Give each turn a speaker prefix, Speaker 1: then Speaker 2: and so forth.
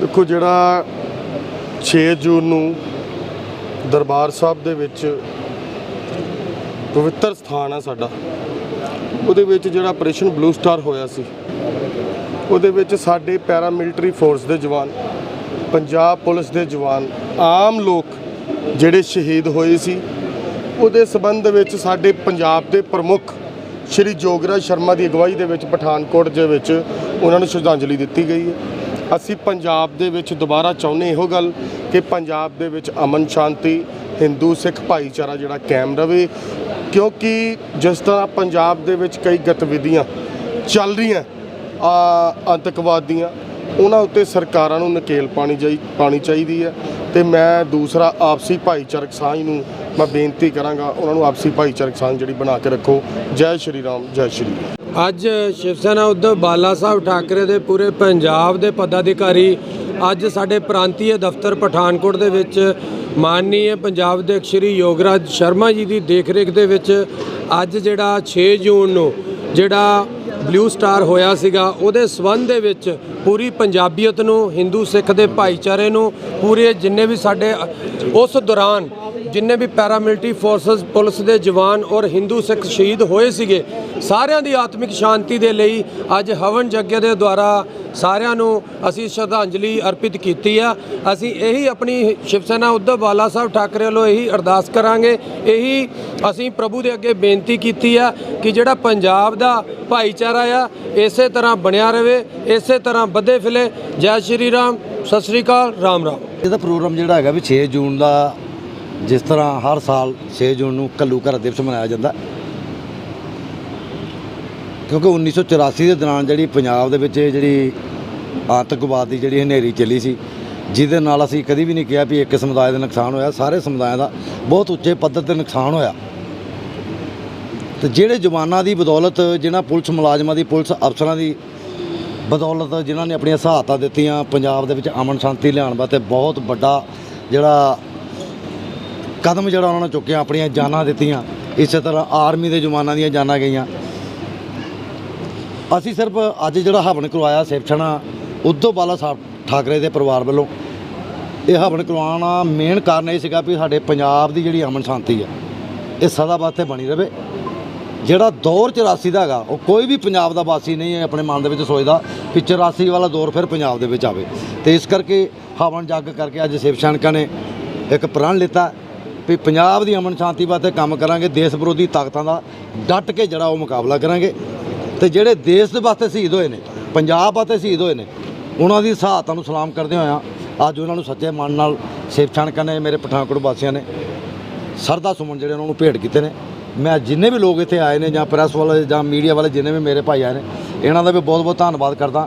Speaker 1: ਦੇਖੋ ਜਿਹੜਾ 6 ਜੂਨ ਨੂੰ ਦਰਬਾਰ ਸਾਹਿਬ ਦੇ ਵਿੱਚ ਪਵਿੱਤਰ ਸਥਾਨ ਆ ਸਾਡਾ, ਉਹਦੇ ਵਿੱਚ ਜਿਹੜਾ ਆਪਰੇਸ਼ਨ ਬਲੂ ਸਟਾਰ ਹੋਇਆ ਸੀ, ਉਹਦੇ ਵਿੱਚ ਸਾਡੇ ਪੈਰਾ ਮਿਲਟਰੀ ਫੋਰਸ ਦੇ ਜਵਾਨ, ਪੰਜਾਬ ਪੁਲਿਸ ਦੇ ਜਵਾਨ, ਆਮ ਲੋਕ ਜਿਹੜੇ ਸ਼ਹੀਦ ਹੋਏ ਸੀ, ਉਹਦੇ ਸਬੰਧ ਵਿੱਚ ਸਾਡੇ ਪੰਜਾਬ ਦੇ ਪ੍ਰਮੁੱਖ ਸ਼੍ਰੀ ਜੋਗਰਾਜ ਸ਼ਰਮਾ ਦੀ ਅਗਵਾਈ ਦੇ ਵਿੱਚ ਪਠਾਨਕੋਟ ਦੇ ਵਿੱਚ ਉਹਨਾਂ ਨੂੰ ਸ਼ਰਧਾਂਜਲੀ ਦਿੱਤੀ ਗਈ ਹੈ। ਅਸੀਂ ਪੰਜਾਬ ਦੇ ਵਿੱਚ ਦੁਬਾਰਾ ਚਾਹੁੰਦੇ ਇਹੋ ਗੱਲ ਕਿ ਪੰਜਾਬ ਦੇ ਵਿੱਚ ਅਮਨ ਸ਼ਾਂਤੀ, ਹਿੰਦੂ ਸਿੱਖ ਭਾਈਚਾਰਾ ਜਿਹੜਾ ਕਾਇਮ ਰਵੇ, ਕਿਉਂਕਿ ਜਿਸ ਤਰ੍ਹਾਂ ਪੰਜਾਬ ਦੇ ਵਿੱਚ ਕਈ ਗਤੀਵਿਧੀਆਂ ਚੱਲ ਰਹੀਆਂ ਆਤੰਕਵਾਦ ਦੀਆਂ ਉਹਨਾਂ ਉੱਤੇ ਸਰਕਾਰਾਂ ਨੂੰ ਨਕੇਲ ਪਾਣੀ ਚਾਹੀ ਪਾਣੀ ਚਾਹੀਦੀ ਹੈ ਤੇ ਮੈਂ ਦੂਸਰਾ ਆਪਸੀ ਭਾਈਚਾਰਕ ਸਾਂਝ ਨੂੰ ਮੈਂ ਬੇਨਤੀ ਕਰਾਂਗਾ, ਉਹਨਾਂ ਨੂੰ ਆਪਸੀ ਭਾਈਚਾਰਕ ਸਾਂਝ ਜਿਹੜੀ ਬਣਾ ਕੇ ਰੱਖੋ। ਜੈ ਸ਼੍ਰੀ ਰਾਮ, ਜੈ ਸ਼੍ਰੀ
Speaker 2: ਅੱਜ ਸ਼ਿਵ ਸੈਨਾ ਉਧਵ ਬਾਲਾ ਸਾਹਿਬ ਠਾਕਰੇ ਦੇ ਪੂਰੇ ਪੰਜਾਬ ਦੇ ਪਦਾਧਿਕਾਰੀ ਅੱਜ ਸਾਡੇ ਪ੍ਰਾਂਤੀ ਦਫ਼ਤਰ ਪਠਾਨਕੋਟ ਦੇ ਵਿੱਚ ਮਾਨਨੀਏ ਪੰਜਾਬ ਦੇ ਸ਼੍ਰੀ ਯੋਗਰਾਜ ਸ਼ਰਮਾ ਜੀ ਦੀ ਦੇਖ ਰੇਖ ਦੇ ਵਿੱਚ ਅੱਜ ਜਿਹੜਾ 6 ਜੂਨ ਨੂੰ ਜਿਹੜਾ ਬਲੂ ਸਟਾਰ ਹੋਇਆ ਸੀਗਾ, ਉਹਦੇ ਸਬੰਧ ਦੇ ਵਿੱਚ ਪੂਰੀ ਪੰਜਾਬੀਅਤ ਨੂੰ, ਹਿੰਦੂ ਸਿੱਖ ਦੇ ਭਾਈਚਾਰੇ ਨੂੰ, ਪੂਰੇ ਜਿੰਨੇ ਵੀ ਸਾਡੇ, ਉਸ ਦੌਰਾਨ ਜਿੰਨੇ ਵੀ ਪੈਰਾਮਿਲਟਰੀ ਫੋਰਸਸ ਪੁਲਿਸ ਦੇ ਜਵਾਨ ਔਰ ਹਿੰਦੂ ਸਿੱਖ ਸ਼ਹੀਦ ਹੋਏ ਸੀਗੇ, ਸਾਰਿਆਂ ਦੀ ਆਤਮਿਕ ਸ਼ਾਂਤੀ ਦੇ ਲਈ ਅੱਜ ਹਵਨ ਯੱਗ ਦੇ ਦੁਆਰਾ ਸਾਰਿਆਂ ਨੂੰ ਅਸੀਂ ਸ਼ਰਧਾਂਜਲੀ ਅਰਪਿਤ ਕੀਤੀ ਆ। ਅਸੀਂ ਇਹੀ ਆਪਣੀ ਸ਼ਿਵ ਸੈਨਾ ਉद्धਵ ਬਾਲਾ ਸਾਹਿਬ ਠਾਕਰੇ ਵੱਲੋਂ ਇਹੀ ਅਰਦਾਸ ਕਰਾਂਗੇ। ਇਹੀ ਅਸੀਂ ਪ੍ਰਭੂ ਦੇ ਅੱਗੇ ਬੇਨਤੀ ਕੀਤੀ ਆ ਕਿ ਜਿਹੜਾ ਪੰਜਾਬ ਦਾ ਭਾਈਚਾਰਾ ਆ, ਇਸੇ ਤਰ੍ਹਾਂ ਬਣਿਆ ਰਵੇ, ਇਸੇ ਤਰ੍ਹਾਂ ਵਧੇ ਫਿਲੇ ਜੈ ਸ਼੍ਰੀ ਰਾਮ, ਸਤਿ ਸ਼੍ਰੀ ਅਕਾਲ, ਰਾਮ ਰਾਮ।
Speaker 3: ਇਹਦਾ ਪ੍ਰੋਗਰਾਮ ਜਿਹੜਾ ਹੈਗਾ ਵੀ 6 ਜੂਨ ਦਾ ਜਿਸ ਤਰ੍ਹਾਂ ਹਰ ਸਾਲ 6 ਜੂਨ ਨੂੰ ਕੱਲੂ ਘਰ ਦਿਵਸ ਮਨਾਇਆ ਜਾਂਦਾ, ਕਿਉਂਕਿ 1984 ਦੇ ਦੌਰਾਨ ਜਿਹੜੀ ਪੰਜਾਬ ਦੇ ਵਿੱਚ ਇਹ ਜਿਹੜੀ ਆਤੰਕਵਾਦ ਦੀ ਜਿਹੜੀ ਹਨੇਰੀ ਚੱਲੀ ਸੀ, ਜਿਹਦੇ ਨਾਲ ਅਸੀਂ ਕਦੀ ਵੀ ਨਹੀਂ ਕਿਹਾ ਵੀ ਇੱਕ ਸਮੁਦਾਇ ਦਾ ਨੁਕਸਾਨ ਹੋਇਆ, ਸਾਰੇ ਸਮੁਦਾਇਆਂ ਦਾ ਬਹੁਤ ਉੱਚੇ ਪੱਧਰ ਤੇ ਨੁਕਸਾਨ ਹੋਇਆ। ਤੇ ਜਿਹੜੇ ਜਵਾਨਾਂ ਦੀ ਬਦੌਲਤ, ਜਿਨ੍ਹਾਂ ਪੁਲਿਸ ਮੁਲਾਜ਼ਮਾਂ ਦੀ, ਪੁਲਿਸ ਅਫਸਰਾਂ ਦੀ ਬਦੌਲਤ, ਜਿਨ੍ਹਾਂ ਨੇ ਆਪਣੀਆਂ ਸਹਾਇਤਾ ਦਿੱਤੀਆਂ, ਪੰਜਾਬ ਦੇ ਵਿੱਚ ਅਮਨ ਸ਼ਾਂਤੀ ਲਿਆਉਣ ਵਾਸਤੇ ਬਹੁਤ ਵੱਡਾ ਜਿਹੜਾ ਕਦਮ ਜਿਹੜਾ ਉਹਨਾਂ ਨੇ ਚੁੱਕਿਆ, ਆਪਣੀਆਂ ਜਾਨਾਂ ਦਿੱਤੀਆਂ। ਇਸੇ ਤਰ੍ਹਾਂ ਆਰਮੀ ਦੇ ਜਵਾਨਾਂ ਦੀਆਂ ਜਾਨਾਂ ਗਈਆਂ। ਅਸੀਂ ਸਿਰਫ ਅੱਜ ਜਿਹੜਾ ਹਵਨ ਕਰਵਾਇਆ ਸਿਵਛਣਾ ਉਦੋਂ ਬਾਲਾ ਸਾਹਿਬ ਠਾਕਰੇ ਦੇ ਪਰਿਵਾਰ ਵੱਲੋਂ। ਇਹ ਹਵਨ ਕਰਵਾਉਣ ਦਾ ਮੇਨ ਕਾਰਨ ਇਹ ਸੀਗਾ ਵੀ ਸਾਡੇ ਪੰਜਾਬ ਦੀ ਜਿਹੜੀ ਅਮਨ ਸ਼ਾਂਤੀ ਹੈ ਇਹ ਸਦਾ ਵਾਸਤੇ ਬਣੀ ਰਵੇ। ਜਿਹੜਾ ਦੌਰ 84 ਦਾ ਹੈਗਾ, ਉਹ ਕੋਈ ਵੀ ਪੰਜਾਬ ਦਾ ਵਾਸੀ ਨਹੀਂ ਹੈ, ਆਪਣੇ ਮਨ ਦੇ ਵਿੱਚ ਸੋਚਦਾ ਕਿ 84 ਵਾਲਾ ਦੌਰ ਫਿਰ ਪੰਜਾਬ ਦੇ ਵਿੱਚ ਆਵੇ। ਤੇ ਇਸ ਕਰਕੇ ਹਵਨ ਜੱਗ ਕਰਕੇ ਅੱਜ ਸ਼ਿਵ ਸੈਨਿਕਾਂ ਨੇ ਇੱਕ ਪ੍ਰਣ ਲਿੱਤਾ। ਵੀ ਪੰਜਾਬ ਦੀ ਅਮਨ ਸ਼ਾਂਤੀ ਵਾਸਤੇ ਕੰਮ ਕਰਾਂਗੇ, ਦੇਸ਼ ਵਿਰੋਧੀ ਤਾਕਤਾਂ ਦਾ ਡਟ ਕੇ ਜਿਹੜਾ ਉਹ ਮੁਕਾਬਲਾ ਕਰਾਂਗੇ। ਤੇ ਜਿਹੜੇ ਦੇਸ਼ ਦੇ ਵਾਸਤੇ ਸ਼ਹੀਦ ਹੋਏ ਨੇ, ਪੰਜਾਬ ਵਾਸਤੇ ਸ਼ਹੀਦ ਹੋਏ ਨੇ, ਉਹਨਾਂ ਦੀ ਸਹਾਇਤਾ ਨੂੰ ਸਲਾਮ ਕਰਦੇ ਹੋਇਆ ਅੱਜ ਉਹਨਾਂ ਨੂੰ ਸੱਚੇ ਮਨ ਨਾਲ ਸ਼ੇਵ ਛਾਣਕਾਂ ਨੇ ਮੇਰੇ ਪਠਾਨਕੋਟ ਵਾਸੀਆਂ ਨੇ। ਸਰਦਾ ਸੁਮਨ ਜਿਹੜੇ ਉਹਨਾਂ ਨੂੰ ਭੇਟ ਕੀਤੇ ਨੇ। ਮੈਂ ਜਿੰਨੇ ਵੀ ਲੋਕ ਇੱਥੇ ਆਏ ਨੇ ਜਾਂ ਪ੍ਰੈਸ ਵਾਲੇ ਜਾਂ ਮੀਡੀਆ ਵਾਲੇ ਜਿੰਨੇ ਵੀ ਮੇਰੇ ਭਾਈ ਆਏ ਨੇ, ਇਹਨਾਂ ਦਾ ਵੀ ਬਹੁਤ ਬਹੁਤ ਧੰਨਵਾਦ ਕਰਦਾ।